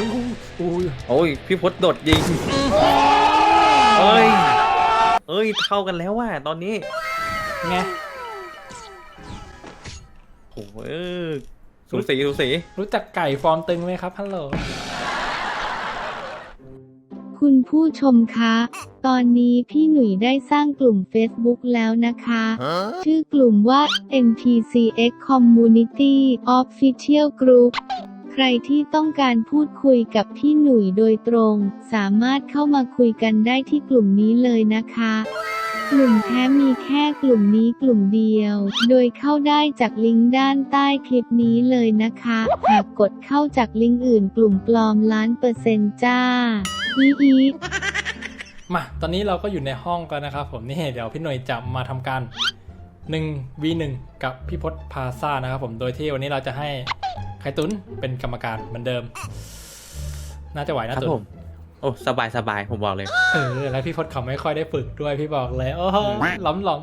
อุ้ยอุ้ยโอ้ยพี่พศโดดยิงเอ้ยเอ้ยเท่ากันแล้วว่ะตอนนี้ไงโอ้ยสูสีสูสีรู้จักไก่ฟอร์มตึงไหมครับฮัลโหลคุณผู้ชมคะ ตอนนี้พี่หนุ่ยได้สร้างกลุ่ม Facebook แล้วนะคะ ชื่อกลุ่มว่า NPCX Community Official Group ใครที่ต้องการพูดคุยกับพี่หนุ่ยโดยตรง สามารถเข้ามาคุยกันได้ที่กลุ่มนี้เลยนะคะกลุ่มแท้มีแค่กลุ่มนี้กลุ่มเดียว โดยเข้าได้จากลิงก์ด้านใต้คลิปนี้เลยนะคะ หากกดเข้าจากลิงก์อื่นกลุ่มปลอมล้านเปอร์เซ็นต์จ้า อีอีมา ตอนนี้เราก็อยู่ในห้องกันนะครับผมนี่เดี๋ยวพี่หน่วยจะมาทำการ 1 v 1กับพี่พศพาซ่านะครับผมโดยที่วันนี้เราจะให้ไข่ตุนเป็นกรรมการเหมือนเดิม น่าจะไหวคนะรับตุผนมโอ้สบายสบายผมบอกเลย เออแล้วพี่พศเขาไม่ค่อยได้ฝึกด้วยพี่บอกเลยโอ้โหหล้อมหลอม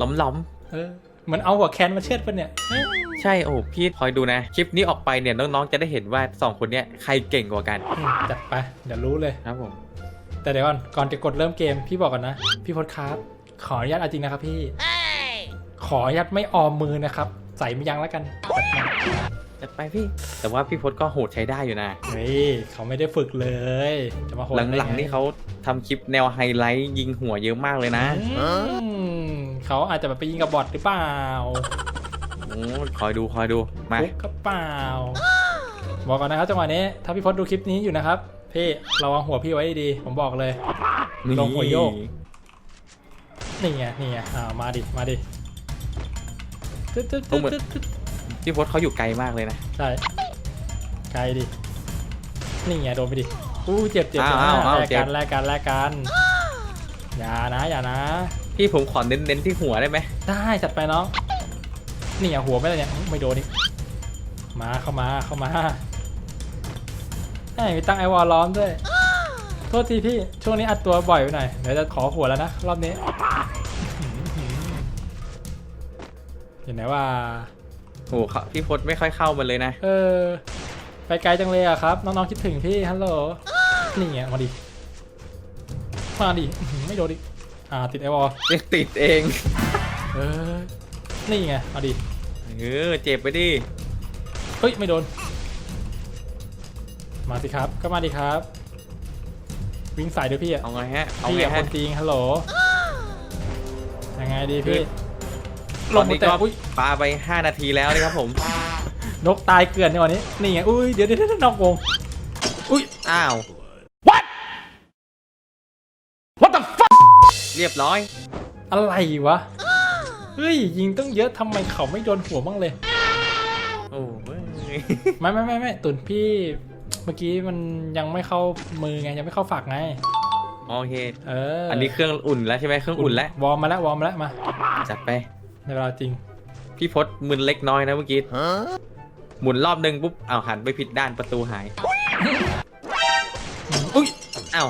ล้อมล้อมเออเหมือนเอาหัวแคนมาเชือดปะเนี่ยเอ้ยใช่โอ้พี่คอยดูนะ คลิปนี้ออกไปเนี่ยน้องๆจะได้เห็นว่าสองคนเนี้ยใครเก่งกว่ากันจัดไปเดี๋ยวรู้เลยครับผมแต่เดี๋ยวก่อนก่อนจะกดเริ่มเกมพี่บอกก่อนนะ พี่พศครับ ขออนุญาตเอาจริงนะครับพี่ ขออนุญาตไม่ออมมือนะครับ ใส่ไม่ยั้งแล้วกันจัดมาจัดไปพี่ แต่ว่าพี่พศก็โหดใช้ได้อยู่นะเฮ้ยเขาไม่ได้ฝึกเลย จะมาโหดหลังๆนี่เขาทำคลิปแนวไฮไลท์ยิงหัวเยอะมากเลยนะอืมเขาอาจจะแบบไปยิงกับบอทหรือเปล่าโอ้คอยดูคอยดูมาฟุกก็เปล่า บอกก่อนนะครับจังหวะนี้ ถ้าพี่พศดูคลิปนี้อยู่นะครับพี่ระวังหัวพี่ไว้ดีๆผมบอกเลย ลงหัวโยก นี่ไงนี่ไงอ่ามาดิมาดิ ตึ๊ดตึ๊ดตึ๊ดตึ๊ดตึ๊ดพี่พศเขาอยู่ไกลมากเลยนะ ใช่ไกลดิ นี่ไงโดนไปดิ อู้เจ็บเจ็บเจ็บอ้าวอ้าวแลกเจ็กับนแลกกันแลกกันอย่านะอย่านะ พี่ผมขอเน้นๆที่หัวได้ไหมได้จัดไปน้อง นี่อย่าหัวไม่ได้เนี่ยอื้อไม่โดนอีกมาเข้ามาเข้ามาไอ้ยมีตั้งไอวอลล้อมด้วย โทษทีพี่ ช่วงนี้อัดตัวบ่อยไปหน่อย เดี๋ยวจะขอหัวแล้วนะ รอบนี้ เห็นไหมว่าโอ้เขาพี่พศไม่ค่อยเข้ามันเลยนะ เออไปไกลจังเลยอะครับ น้องๆคิดถึงพี่ฮัลโหลนี่ไงมาดิมาดิอื้อหือไม่โดนดิอ่าติดไอวอลยังติดเอง เออนี่ไงมาดิเออเจ็บไปดิ เฮ้ยไม่โดน มาสิครับก็มาดิครับ วิ่งใส่ด้วยพี่อะเอาไงฮะ เอาพี่ไงอะคฮะ นจริงฮัลโหลยังไงดีพี่ ตลอนงนี้แต่ก็อุ้ยปาไป 5 นาทีแล้วนะครับผม นกตายเกลื่อนในวันนี้ นี่ไง อุ้ย เดี๋ยวเดี๋ยวเดี๋ยวนอกวง อุ้ย อ้าวเรียบร้อย อะไรวะ เฮ้ย ยิงตั้งเยอะทำไมเขาไม่โดนหัวบ้างเลย โอ้ยไม่ไม่ไม่ไม่ตุนพี่ เมื่อกี้มันยังไม่เข้ามือไง ยังไม่เข้าฝักไง โอเค เอออัอันนี้เครื่องอุ่นแล้วใช่ไหมเครื่องอุ่นแล้ว วอร์มมาแล้ววอร์มมาแล้วมา จัดไป ในเวลาจริง พี่พศมึนเล็กน้อยนะเมื่อกี้หมุนรอบหนึ่งปุ๊บอ้าวหันไปผิดด้านประตูหาย อุ้ยอ้าว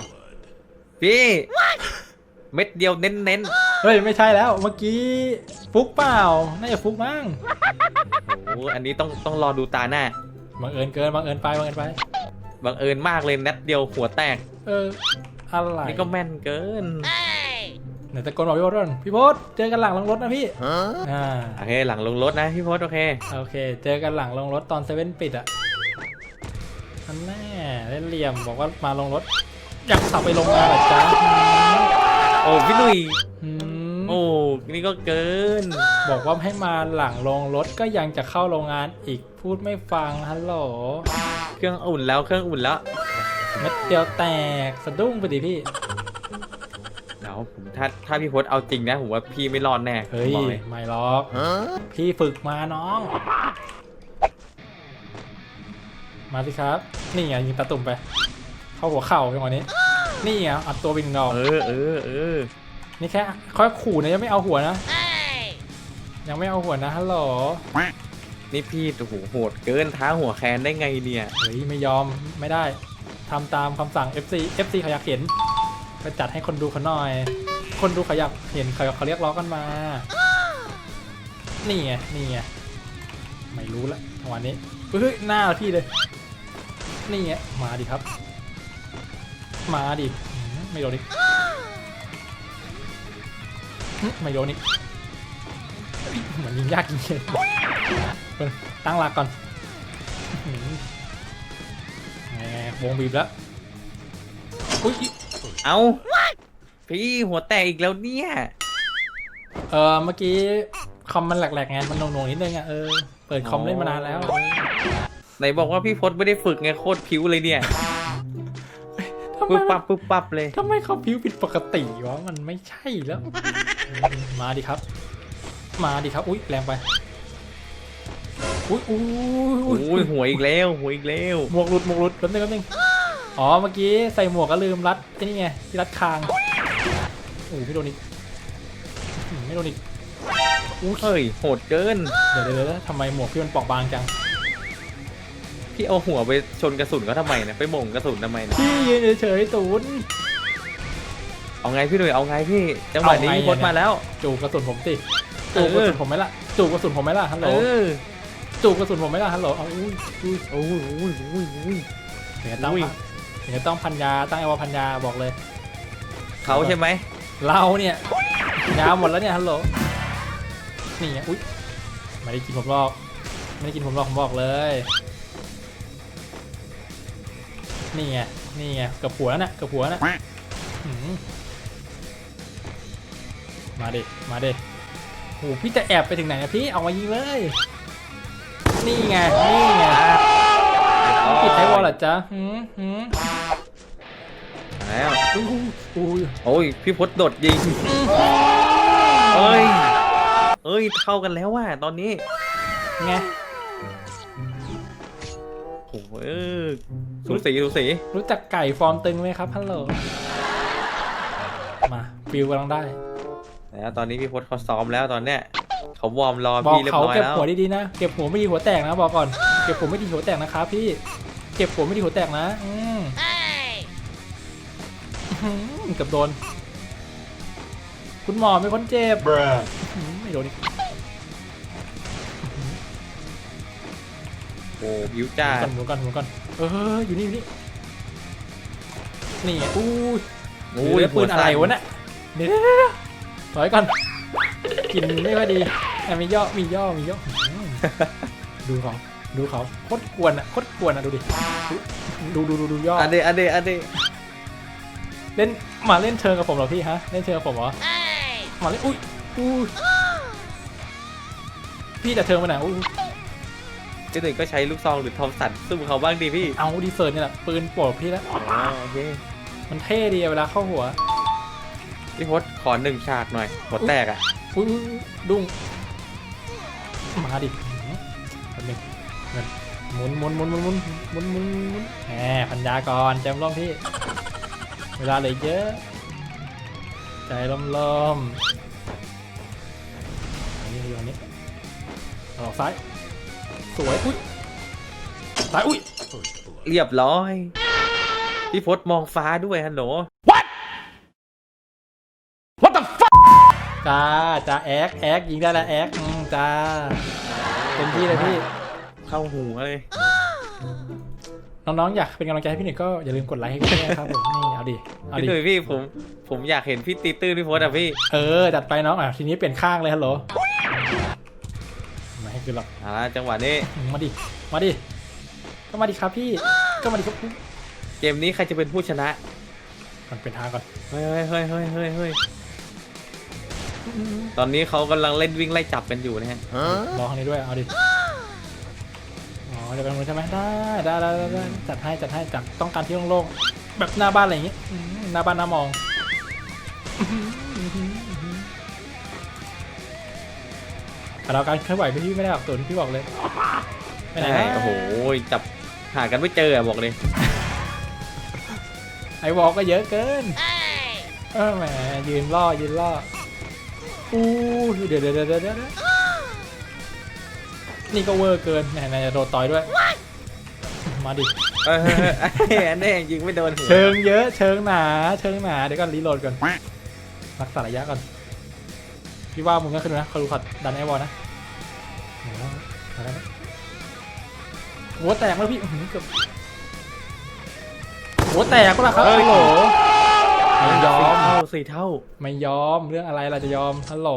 พี่เม็ดเดียวเน้นเน้นเฮ้ยไม่ใช่แล้วเมื่อกี้ฟุกเปล่าน่าจะฟุกมั้งๆโอ้โหอันนี้ต้องต้องรอดูตาหน้าบังเอิญเกินบังเอิญไปบังเอิญไปบังเอิญมากเลยนัดเดียวหัวแตก เอออะไรนี่ก็แม่นเกินไห นตะโกนบอกพี่พศก่อนพี่พศเจอกันหลังลงรถนะพี่อ่าโอเคหลังลงรถนะพี่พศโอเคโอเค เจอกันหลังลงรถตอนเซเว่นปิดอะอันแน่เล่นเหลี่ยมบอกว่ามาลงรถ อยากขับไปลงมาเหรอจ๊ะโอ้พี่หนุ่ยอืมโอ้นี่ก็เกิน บอกว่าให้มาหลังลงรถก็ยังจะเข้าโรงงานอีกพูดไม่ฟังฮัลโหลเครื่องอุ่นแล้วเครื่องอุ่นแล้วเม็ดเดียวแตกสะดุ้งไปดิพี่ เดี๋ยวผมถ้าถ้าพี่พศเอาจริงนะผมว่าพี่ไม่รอดแน่เฮ้ยบอกเลยไม่หรอก พี่ฝึกมาน้อง มาสิครับ นี่ไงยิงตาตุ่มไป เข้าหัวเข่าจังหวะนี้ นี่ไงอัดตัวไปหนึ่งดอก เออเออเออนี่แค่ค่อยขู่นะยังไม่เอาหัวนะ ยังไม่เอาหัวนะฮัลโหล นี่พี่โอ้โหโหดเกินท้าหัวแคนได้ไงเนี่ย เฮ้ยไม่ยอมไม่ได้ทำตามคำสั่ง FC FC เขาอยากเห็น ก็จัดให้คนดูเขาหน่อย คนดูเขาอยากเห็นเขาเขาเรียกร้องกันมา นี่ไง นี่ไง ไม่รู้ละจังหวะนี้เฮ้ยหน้าพี่เลย นี่ไง มาดิครับ มาดิ ไม่โดนอีกอืมไม่โดนอีกเหมือนยิงยากจริงๆเพิ่งตั้งหลักก่อนอื้อหือไงวงบีบแล้ว อุ้ย เอาพี่หัวแตกอีกแล้วเนี่ย เออเมื่อกี้คอมมันแหลกๆไงมันหน่วงๆนิดนึงอะเออเปิดคอมเล่นมานานแล้วไหนบอกว่าพี่พศไม่ได้ฝึกไงโคตรพิ้วเลยเนี่ยทำไมปึ๊บมันปั๊บปึ๊บปั๊บเลยทำไมเขาผิวผิดปกติวะมันไม่ใช่แล้ว มาดิครับ มาดิครับอุ้ยแรงไปอุ้ยอุ้ยโอ้ยหัวอีกแล้วหัวอีกแล้วหมวกหลุดหมวกหลุดแป๊บนึงแป๊บนึง อ๋อ เมื่อกี้ใส่หมวกก็ลืมรัดไอ้นี่ไงที่รัดคางโอ้ไม่โดนอีกอื้อไม่โดนอีกอุ้ยเฮ้ยโหดเกิน เดี๋ยวเดี๋ยวเดี๋ยวทำไมหมวกพี่มันเปราะบางจัง พี่เอาหัวไปชนกระสุนเขาทำไมเนี่ยไปหม่งกระสุนทำไมเนี่ยพี่ยืนเฉยๆตูน เอาไงพี่หนุ่ยเอาไงพี่จังหวะนี้เอาไงพี่พศเนี่ยมาแล้ว จูบกระสุนผมสิเอจูอบกระสุนผมไหมล่ะจูบกระสุนผมไหมล่ะฮัลโหลเออจูบกระสุนผมไหมล่ะฮัลโหลเอาอุ้ยอุ้ยโอ้ยโอ้ยโอ้ยโอ้ยเดี๋ยวต้องอุ้ย เดี๋ยวต้องพันยาตั้งไอวาพันยาบอกเลย เขาใช่ไหมเราเนี่ยยาหมดแล้วเนี่ยฮัลโหลนี่ไงอุ้ยไม่ได้กินผมหรอกไม่ได้กินผมหรอกผมบอกเลยนี่ไงนี่ไงเกับหัวแล้วน่ะเกับหัวแล้วน่ะหืมมาดิมาดิโหพี่จะแอบไปถึงไหนอะพี่เอามายิงเลย นี่ไงนี่ ไงปิดไทวอลเหรอจ๊ะหืมหืมแล้วอุ้ยอุ้ยโอ้ยพี่พศโดดยิงเอ้ยเอ้ยเท่ากันแล้วว่ะตอนนี้ไงโอ้โหเออสูสีสูสีรู้จักไก่ฟอร์มตึงไหมครับฮัลโหลมาฟิวกำลังได้แล้วตอนนี้พี่พศเขาซ้อมแล้วตอนเนี้ยเขาวอร์มรอบอกพี่เรียบเขาร้อยเก็บแล้วหัวดีๆนะเก็บหัวไม่ดีหัวแตกนะบอกก่อนเก็บหัวไม่ดีหัวแตกนะครับพี่ เก็บหัวไม่ดีหัวแตกนะอืมอื้อหือเกือบโดน คุณหมอเป็นคนเจ็บอื้อหือไม่โดนอีกโอ้บิวจ้าหมุนก่อนหมุนก่อนหมุนก่อนเอออยู่นี่อยู่นี่นี่ไงอู้ยโอ้โอ้ยยปืนอะไรวะเนี่ยเดี๋ยวเดี๋ยวเดี๋ยวถอยก่อนกินไม่ค่อยดีแต่มีย่อมีย่อมีย่ออืมดูเขา ดูเขาโคตรกวนอะโคตรกวนอะดูดิ ดูดูดูดูย่ออันเดอันเดอันเดเล่นมาเล่นเชิงกับผมเหรอพี่ฮะ เล่นเชิงกับผมเหรอ มาเล่น อุ้ยอุ้ยพี่จะเชิงไปไหนอุ้ยพี่หนึ่งก็ใช้ลูกซองหรือทอมสันสู้เขาบ้างดีพี่ เอาดีเซิร์ตเนี่ยแหละปืนโปรดพี่แล้วอ๋อโอเค มันเท่ดีอะเวลาเข้าหัว พี่พศขอหนึ่งฉากหน่อยหัวแตกอะ อุ้ยอุ้ยอุ้ยดุ้งมาดิแป๊บนึงเงิน หมุนหมุนหมุนหมุนหมุนหมุนหมุนหมุนแหมพันยาก่อนใจร่มๆพี่ เวลาเหลือเยอะ ใจร่มๆอันนี้อยู่อันนี้ออกซ้าย สวย อุ้ยซ้าย อุ้ย เรียบร้อย พี่พศมองฟ้าด้วยฮัลโหลจ้าจ้าแอ๊กแอ๊กยิงได้แล้วแอ๊กจ้าเต็มที่เลยพี่ เข้าหูเลย น้องๆ อยากเป็นกำลังใจให้พี่หนึ่งก็อย่าลืมกดไลค์ให้พี่ด้วยนะครับผมนี่เอาดิเอาพี่ดิหนุ่ยพี่ผมผมอยากเห็นพี่ตีตื้นพี่พศอะพี่เออจัดไปน้องอะทีนี้เปลี่ยนข้างเลยฮัลโหลไม่ให้คือหรอกเอาละจังหวะนี้ มาดิมาดิก็มาดิครับพี่ก็มาดิครับเกมนี้ใครจะเป็นผู้ชนะ ก่อนเป็นทางก่อนเฮ้ยเฮ้ยเฮ้ยเฮ้ยเฮ้ยตอนนี้เขากำลังเล่นวิ่งไล่จับกันอยู่นะฮะ รอข้างนี้ด้วยเอาดิอ๋อ จะเป็นมือใช่ไหมได้ได้ได้ได้ได้จัดให้จัดให้จัดต้องการที่โล่งๆแบบหน้าบ้านอะไรอย่างงี้อืมหน้าบ้านหน้ามองแต่เราการเคลื่อนไหวพี่ไม่ได้หรอกตัวที่พี่บอกเลยไปไหนใช่นะโอ้โหจับหากันไม่เจออะบอกเลยไอวอลก็เยอะเกิน เออแหมยืนล่อยืนล่ออู้เดี๋ยวเดี๋ยวเดี๋ยวเดี๋ยวเดี๋ยว นี่ก็เวอร์เกินแหมนายจะโดนต่อยด้วย มาดิ เออเฮ้ยเฮ้ยอันนี้ยิงไม่โดนหัวเชิงเยอะ เชิงหนา เชิงหนา เดี๋ยวก่อนรีโหลดก่อน รักษาระยะก่อน พี่ว่ามึงก็ขึ้นนะคารูขัดดันไอวอลนะมาแล้วมาแล้วนะหัวแตกแล้วพี่อื้อหือเกือบหัวแตกก็ละครับเฮ้ยฮัลโหลไม่ยอมเท่าสี่เท่า ไม่ยอม เรื่องอะไรเราจะยอม ฮัลโหล